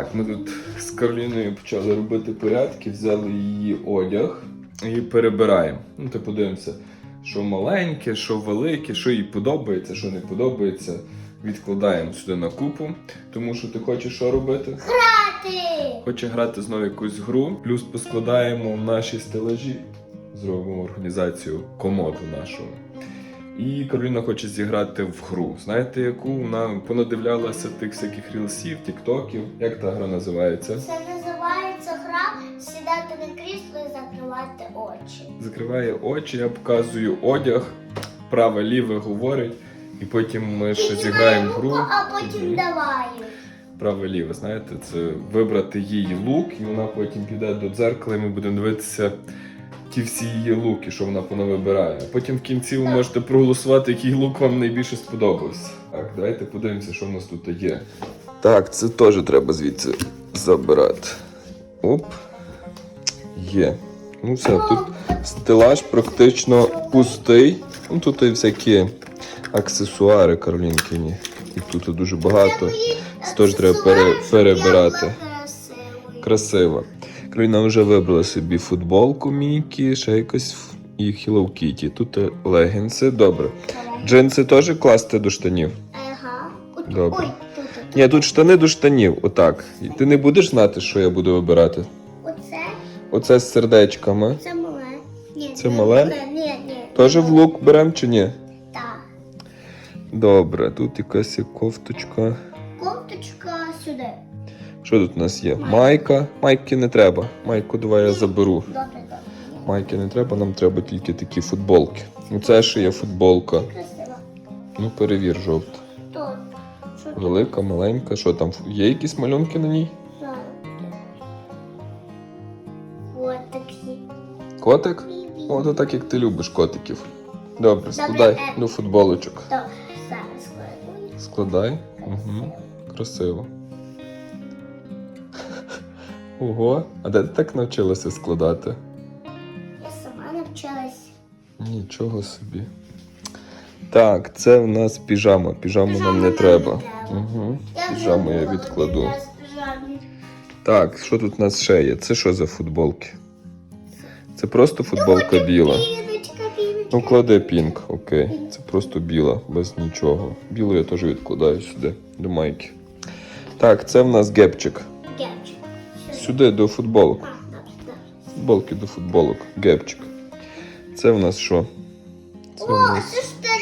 Так, ми тут з Кароліною почали робити порядки, взяли її одяг і перебираємо. Ну, ти подивимося, що маленьке, що велике, що їй подобається, що не подобається. Відкладаємо сюди на купу, тому що ти хочеш що робити? Ти! Хоче грати знову якусь гру, плюс поскладаємо наші стелажі, зробимо організацію комоду нашого. І Кароліна хоче зіграти в гру. Знаєте, яку вона понадивлялася тих всяких рілсів, тіктоків. Як та гра називається? Це називається гра сідати на крісло і закривати очі. Закриває очі, я показую одяг, праве ліве говорить, і потім ми ще зіграємо гру. а потім давай. праве ліве, знаєте, це вибрати її лук, і вона потім піде до дзеркала, і ми будемо дивитися ті всі її луки, що вона понавибирає. А потім в кінці ви можете проголосувати, який лук вам найбільше сподобався. Так, давайте подивимося, що в нас тут є. Так, це теж треба звідси забирати. Оп. Є. Ну все, тут стелаж практично пустий. Ну тут і всякі аксесуари Каролінкині. І тут дуже багато. Це теж треба пере- перебирати. Красиво. Кароліна вже вибрала собі футболку Мікі, ще якось і Hello Kitty. Тут е, легінси. Добре. Джинси теж класти до штанів. Ага. Добре. Ой, тут, тут. Ні, тут штани до штанів. Отак. І ти не будеш знати, що я буду вибирати. Оце, Оце з сердечками. це мале. Ні, Це мале? Ні, ні. Теж в лук беремо чи ні? Так. Добре, тут якась кофточка. Що тут у нас є? Майка. Майки не треба. Майку давай я заберу. Майки не треба, нам треба тільки такі футболки. Ну це ще є футболка. Ну перевір жовта. Велика, маленька. Що там? Є якісь малюнки на ній? Котик? О, то так як ти любиш котиків. Добре, складай е. до футболочок. Складай. Угу. Красиво. Ого, а де ти так навчилася складати? Я сама навчилась. Нічого собі. Так, це в нас піжама. Піжаму нам не треба. Угу. Піжаму я відкладу. Так, що тут у нас ще є? Це що за футболки? Це просто футболка біла. Ну, кладе пінк, окей. Це просто біла, без нічого. Білу я теж відкладаю сюди, до майки. Так, це в нас. Гепчик. Сюди до футболок. Футболки до футболок. Гепчик. Це в нас що? Це в нас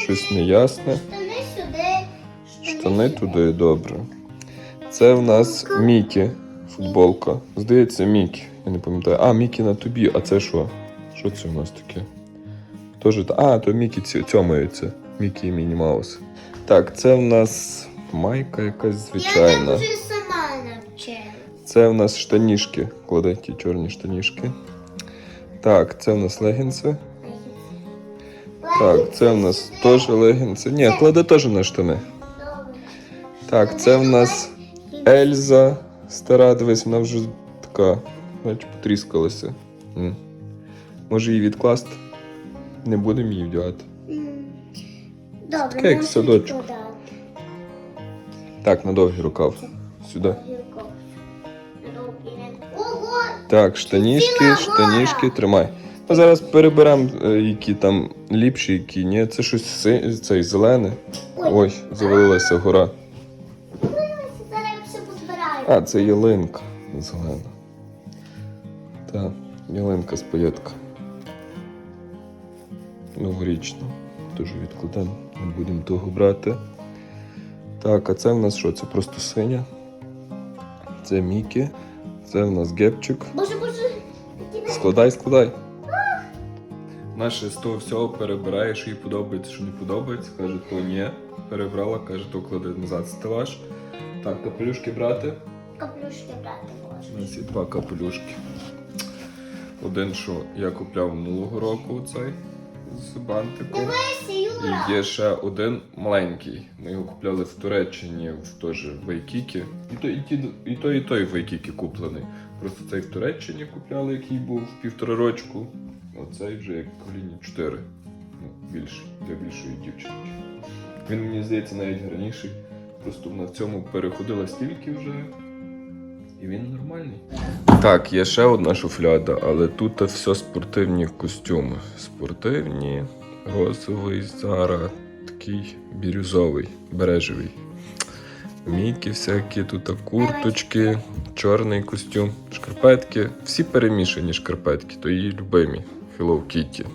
щось неясне. Штани сюди. Штани туди, добре. Це в нас Мікі. Футболка. Здається, Мікі. Я не пам'ятаю. А, Мікі на тобі. А це що? Що це у нас таке? Тоже та. А, то Мікі цьомаються. Мікі і Міні Маус. Так, це в нас майка якась Я звичайна. Це в нас штанішки. Кладе ті чорні штанішки. Так, це в нас легінси. Так, це в нас теж легінси. Ні, кладе теж на штани. Так, це в нас Ельза стара, дивись, вона вже така, наче потріскалася. М. Може її відкласти? Не будемо її вдягати. Добре, Таке, як можеш садочок. Так, на довгий рукав. Сюди. Так, штанішки, штанішки, тримай. Ми зараз переберемо, е, які там ліпші, які ні. Це щось си- цей зелене. Ой. Завалилася гора. А, це ялинка зелена. Так, ялинка з паєтка. Новорічна. Теж відкладемо, не будемо того брати. Так, а це в нас що? Це просто синя. Це Мікі. Це в нас гепчик. Боже, боже. Складай, складай. Наша з того всього перебирає, що їй подобається, що не подобається. Каже, то ні. Перебрала, каже, то клади назад стелаж. Так, капелюшки брати. Каплюшки брати У можна. нас є два капелюшки. Один, що я купляв минулого року цей з бантиком. Дивися, Юра. І є ще один маленький. Ми його купляли в Туреччині в теж Вайкікі. І той, і, ті, і той, і той Вайкікі куплений. Просто цей в Туреччині купляли, який був півтора рочку. Оцей вже як коліні 4. Ну, більший, для більшої дівчинки. Він мені здається навіть гарніший. Просто вона в цьому переходила стільки вже. І він нормальний. Так, є ще одна шуфляда, але тут все спортивні костюми. Спортивні, розовий, зараз такий бірюзовий, бережевий. Мітки всякі, тут курточки, чорний костюм, шкарпетки. Всі перемішані шкарпетки, то її любимі. Hello Kitty.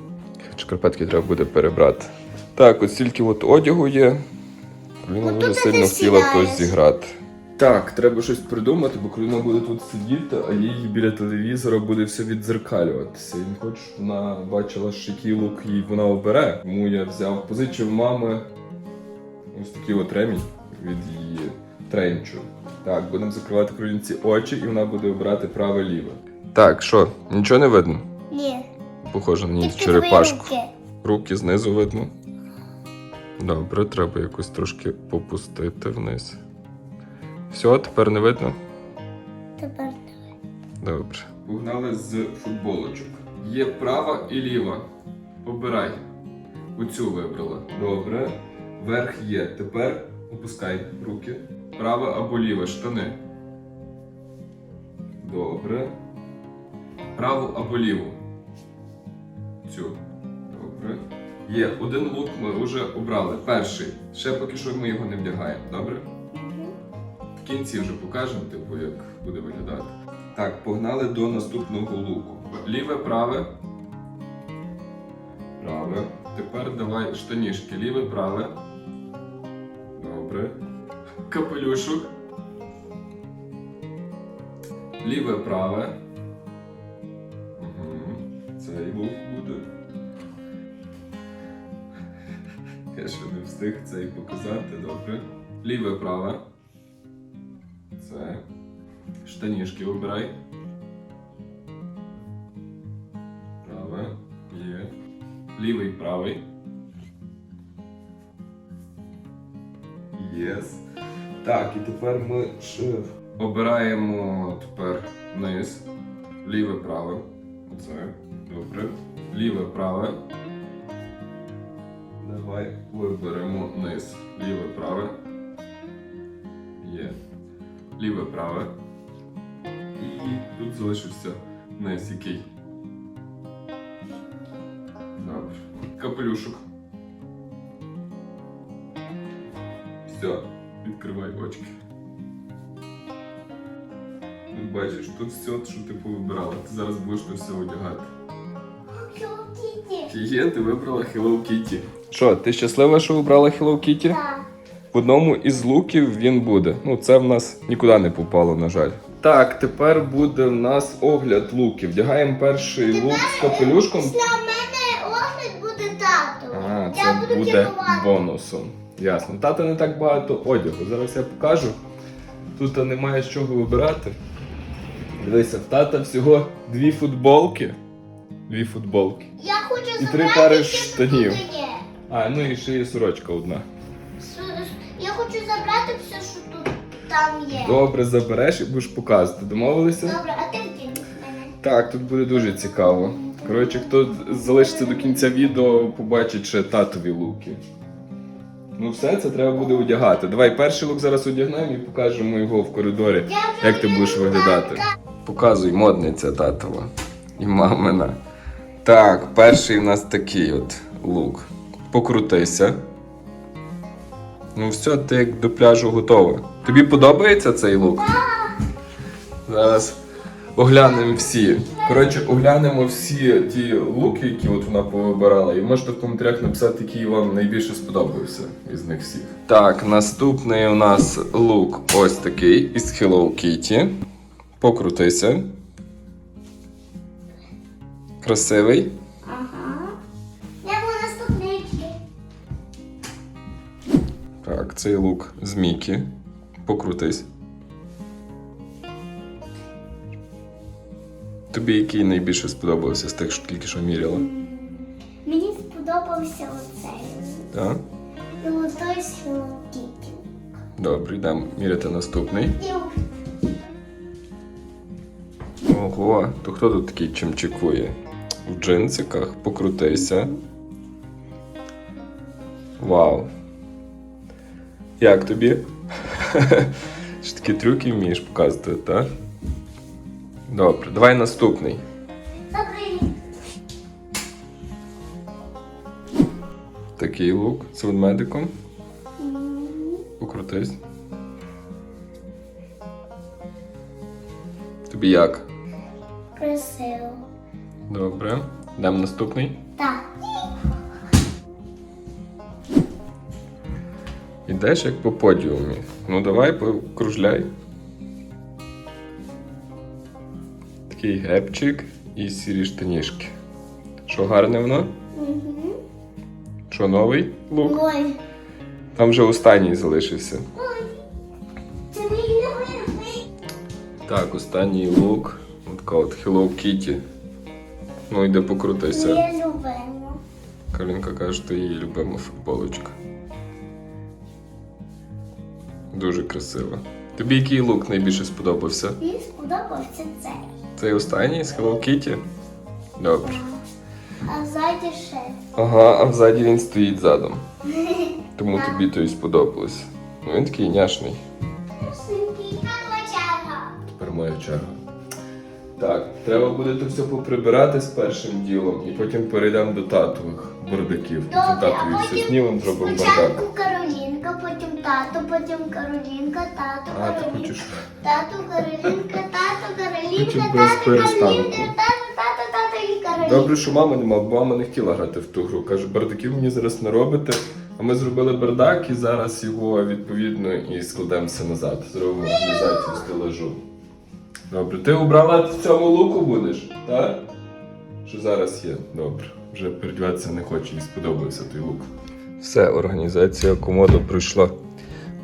Шкарпетки треба буде перебрати. Так, от стільки от одягу є. Отут дуже сильно хотіла хтось зіграти. Так, треба щось придумати, бо Кароліна буде тут сидіти, а їй біля телевізора буде все віддзеркалюватися. І щоб вона бачила, що який лук їй вона обере. Тому я взяв позичив мами ось такий от ремінь від її тренчу. Так, будемо закривати Каролінці очі, і вона буде обирати праве ліве. Так, що, нічого не видно? Ні. Похоже на Тільки черепашку. руки. Руки знизу видно. Добре, треба якось трошки попустити вниз. Все, тепер не видно? Тепер Добре. Погнали з футболочок. Є права і ліва. Обирай. Оцю вибрала. Добре. Верх є. Тепер опускай руки. Права або ліва штани. Добре. Праву або ліву. Цю. Добре. Є. Один лук ми вже обрали. Перший. Ще поки що ми його не вдягаємо. Добре? В кінці вже покажемо, типу, як буде виглядати. Так, погнали до наступного луку. Ліве, праве. Праве. Тепер давай штанішки. Ліве, праве. Добре. Капелюшок. Ліве, праве. Угу. Цей лук буде. Я ще не встиг цей показати, добре. Ліве, праве. Це. Штанішки обирай. Праве. Є. Лівий, правий. Єс. Так, і тепер ми ще обираємо тепер низ. Ліве, праве. Оце. Добре. Ліве, праве. Давай виберемо низ. Ліве, праве. Є. Ліве, праве. І тут залишився низ який. Добре. Капелюшок. Все, відкривай очки. Тут бачиш, тут все, що ти повибирала. Ти зараз будеш на все одягати. Кіті. Є, ти вибрала Hello Kitty. Що, ти щаслива, що обрала Hello Kitty? Так. В одному із луків він буде. Ну, це в нас нікуди не попало, на жаль. Так, тепер буде в нас огляд луків. Вдягаємо перший лук з капелюшком. Після мене огляд буде тато. А, Я буду буде керувати. бонусом. Ясно. Тата не так багато одягу. Зараз я покажу. Тут немає з чого вибирати. Дивися, в тата всього дві футболки. Дві футболки. Я хочу І три пари що штанів. тут є. А, ну і ще є сорочка одна. С- Я хочу забрати все, що там є. Добре, забереш і будеш показувати. Домовилися? Добре, а ти вдінеш мене. Так, тут буде дуже цікаво. Коротше, хто залишиться до кінця відео, побачить ще татові луки. Ну все, це треба буде одягати. Давай перший лук зараз одягнемо і покажемо його в коридорі, як ти будеш виглядати. Показуй, модниця татова і мамина. Так, перший у нас такий от лук. Покрутися. Ну все, ти як до пляжу готова. Тобі подобається цей лук? Зараз оглянемо всі. Коротше, оглянемо всі ті луки, які от вона повибирала, і можете в коментарях написати, який вам найбільше сподобався із них всіх. Так, наступний у нас лук ось такий із Hello Kitty. Покрутися. Красивий. Так, цей лук з Мікі. Покрутись. Тобі який найбільше сподобався з тих, що тільки що міряла? Мені сподобався оцей. Так? І отой з Добре, йдемо міряти наступний. Ого, то хто тут такий чимчикує? В джинсиках, покрутися. Вау. Як тобі? Що такі трюки вмієш показувати, так? Добре, давай наступний. Добрий. Такий лук з ведмедиком. Покрутись. Тобі як? Красиво. Добре. Йдемо наступний. Так. Ідеш як по подіумі. Ну давай покружляй. Такий гепчик і сірі штанішки. Що гарне воно? Угу. Що новий лук? Ой. Там вже останній залишився. Ой. Це мій любимий. Так, останній лук. Така от Hello Kitty. Ну йде покрутися. Любимо. Калінка каже, що її любима футболочка. Дуже красива. Тобі який лук найбільше сподобався? Мені сподобався цей. Цей останній з Hello Kitty? Добре. А ззаді ще. Ага, а взаді він стоїть задом. Тому тобі то і сподобалось. Ну він такий няшний. Тепер моя черга. Так, треба буде то все поприбирати з першим ділом і потім перейдемо до татових бардаків. Добре, татові все знімемо, зробимо бардак. Каролінка, потім тато, потім Каролінка, тато, А, ти Каролінка. хочеш. Тато, Каролінка, тато, Каролінка, Хочу тато, без Каролінка, перестанку. тато, тато, тато і Каролінка. Добре, що мама нема, бо мама не хотіла грати в ту гру. Каже, бардаків мені зараз не робите. А ми зробили бардак і зараз його відповідно і складемося назад. Зробимо організацію стелажу. Добре, ти обрала в цьому луку будеш, так? Що зараз є? Добре. Вже передіватися не хочу, їй сподобався той лук. Все, організація комоду пройшла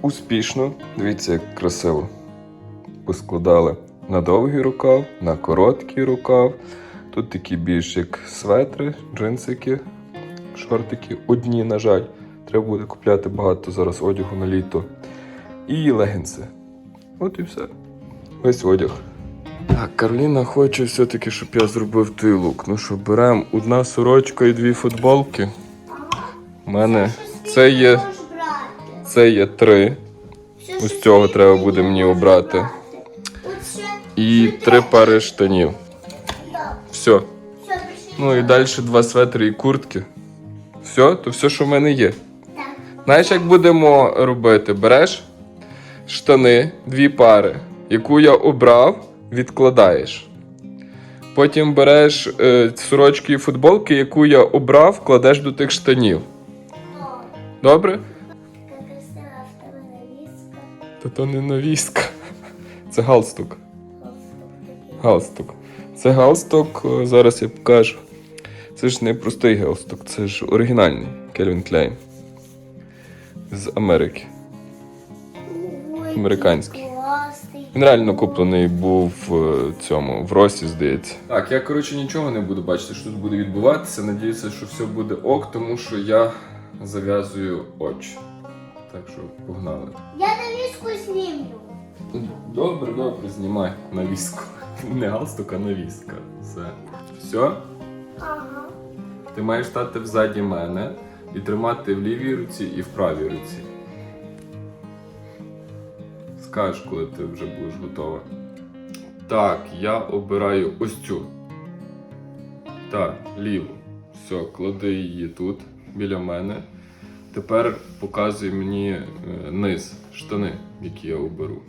успішно. Дивіться, як красиво. Поскладали на довгий рукав, на короткий рукав. Тут такі більш як светри, джинсики, шортики. Одні, на жаль. Треба буде купляти багато зараз одягу на літо. І легінси. От і все. Весь одяг. Так, Кароліна хоче все-таки, щоб я зробив той лук. Ну що, беремо одна сорочка і дві футболки. У мене це є, це є три. Ось цього треба буде мені обрати. І три пари штанів. Все. Ну і далі два светри і куртки. Все, то все, що в мене є. Знаєш, як будемо робити? Береш штани, дві пари, яку я обрав, відкладаєш. Потім береш е, сорочки і футболки, яку я обрав, кладеш до тих штанів. Добре? Та то не навіска. Це галстук. Галстук. Галстук. Це галстук, зараз я покажу. Це ж не простий галстук, це ж оригінальний Кельвін Клейн. З Америки. Американський. Він реально куплений був в цьому в Росі, здається. Так, я коротше нічого не буду бачити, що тут буде відбуватися. Надіюся, що все буде ок, тому що я зав'язую очі. Так що погнали. Я навіску знімлю. Добре, добре, знімай навіску. Не галстук, а навіска. Все. Все? Ага. Ти маєш стати взаді мене і тримати в лівій руці і в правій руці. Скажеш, коли ти вже будеш готова. Так, я обираю ось цю. Так, ліву. Все, клади її тут, біля мене. Тепер показуй мені е, низ, штани, які я оберу.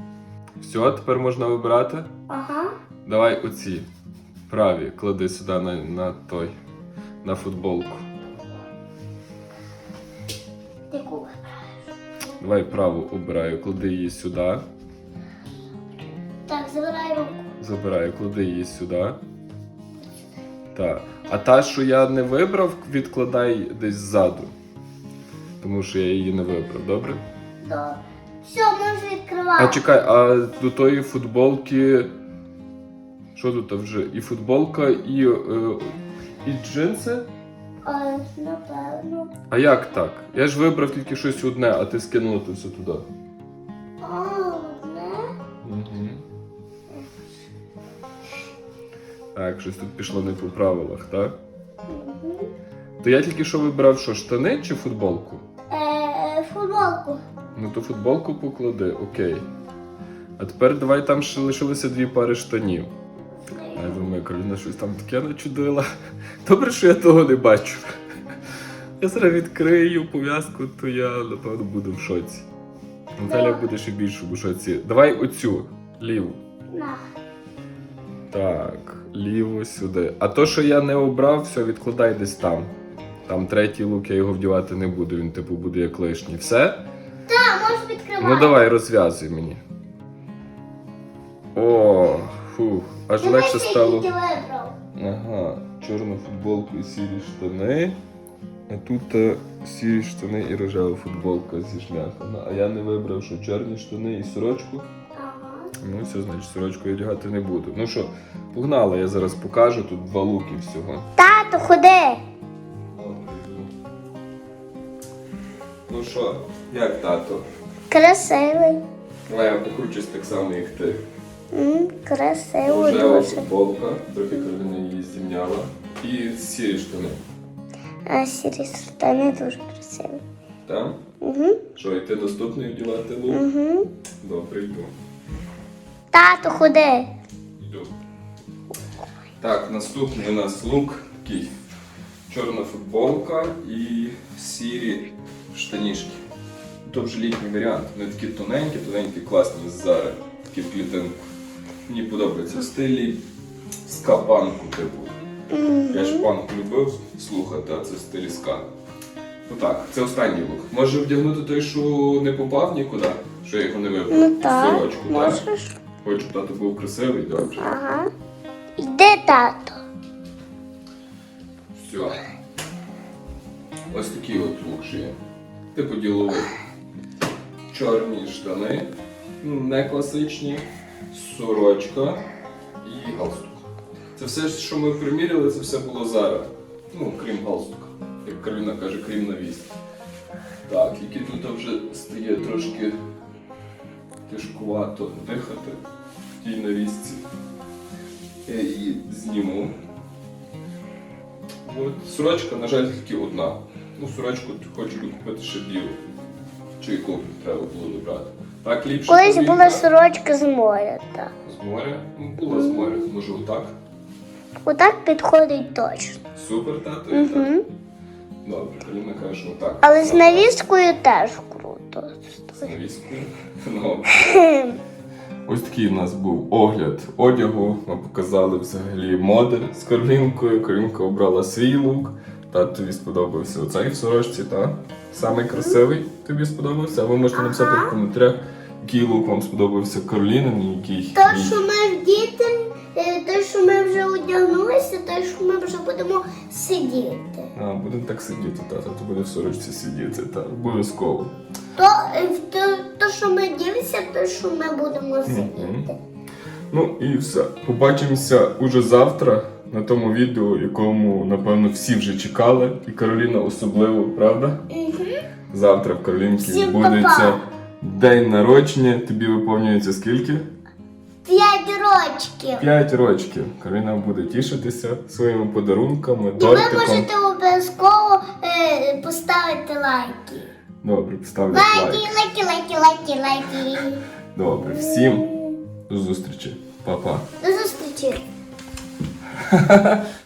Все, тепер можна вибирати. Ага. Давай оці праві, клади сюди на, на той, на футболку. Ти куби. Давай праву обираю, клади її сюди. Так, забирай руку. Забираю, клади її сюди. Так. А та, що я не вибрав, відкладай десь ззаду. Тому що я її не вибрав, добре? Добре. Все, можна відкривати. А чекай, а до тої футболки. Що тут вже? І футболка, і, е, і джинси? А, напевно. А як так? Я ж вибрав тільки щось одне, а ти скинула то все туди. Так, щось тут пішло не по правилах, так? То я тільки що вибрав що, штани чи футболку? Е, футболку. Ну то футболку поклади, окей. А тепер давай там ще лишилося дві пари штанів. А я думаю, Кароліна щось там таке начудила. Добре, що я того не бачу. Я зараз відкрию пов'язку, то я напевно буду в шоці. Наталя буде ще більше в шоці. Давай оцю ліву. Так, ліву сюди. А то, що я не обрав, все відкладай десь там. Там третій лук, я його вдівати не буду, він типу буде як лишній. Все? Так, можеш відкривати. Ну давай, розв'язуй мені. О, фух, аж Дивися, легше стало. ти вибрав. Ага, чорну футболку і сірі штани. А тут е, сірі штани і рожева футболка зі шляхами. А я не вибрав, що чорні штани і сорочку. Ну, все, значить, сорочку я одягати не буду. Ну що, погнала, я зараз покажу, тут два луки всього. Тато, ходи. Ну що, як тато? Красивий. Давай я покручусь так само, як ти. М, Красивий Рожева дуже. футболка, трохи Кароліна її зімняла. І сірі штани. А сірі штани дуже красиві. Там? Угу. Що, йти наступний вдівати лук? Угу. Добре, йду. Тато, ходи. Йду. Так, наступний у нас лук такий. Чорна футболка і сірі штанішки. То вже літній варіант. Вони такі тоненькі, тоненькі, класні з Зари. Такі в клітинку. Мені подобається в стилі ска-панку, типу. Я ж панк любив слухати, а це в стилі ска. Ну так, це останній лук. Може вдягнути той, що не попав нікуди, що я його не вибрав. Ну так, Сорочку, так? можеш. Хочу, щоб тато був красивий, добре. Ага. Йди, тато. Все. Ось такий от лук ще є. Типу діловий. Чорні штани, не класичні, сорочка і галстук. Це все, що ми приміряли, це все було зараз. Ну, крім галстука. Як Кароліна каже, крім навіс. Так, які тут вже стає трошки тяжкувато дихати в тій навісці. Я її зніму. От, сорочка, на жаль, тільки одна. Ну, сорочку хочу купити ще білу. Чи яку треба було добрати. Так, ліпше. Колись тобі, була так? сорочка з моря, так. З моря? Ну, була з моря. Може отак? Отак підходить точно. Супер, тато, і так. Добре, Кароліна каже, що отак. Але з навіскою теж круто. Ну. Ось такий у нас був огляд одягу. Ми показали взагалі моди з Каролінкою. Каролінка обрала свій лук. Татові сподобався оцей в сорочці, так? Самий красивий тобі сподобався. Ви можете написати в коментарях, який лук вам сподобався Каролінин і який. То, що ми в діти, е, те, що ми вже одягнулися, те, що ми вже будемо сидіти. А, будемо так сидіти, тато, то буде в сорочці сидіти, так, обов'язково. То, е, то, то, що ми дивимося, то, що ми будемо сидіти. Ну і все. Побачимося уже завтра на тому відео, якому, напевно, всі вже чекали, і Кароліна особливо, правда? Угу. Завтра в Всім відбудеться па-па. день народження. Тобі виповнюється скільки? П'ять рочків. П'ять рочків. Карина буде тішитися своїми подарунками, І ви тортиком. можете обов'язково е, поставити лайки. Добре, поставлю Лайки, Лайки, лайки, лайки, лайки, лайки. Добре, всім до зустрічі. Па-па. До зустрічі.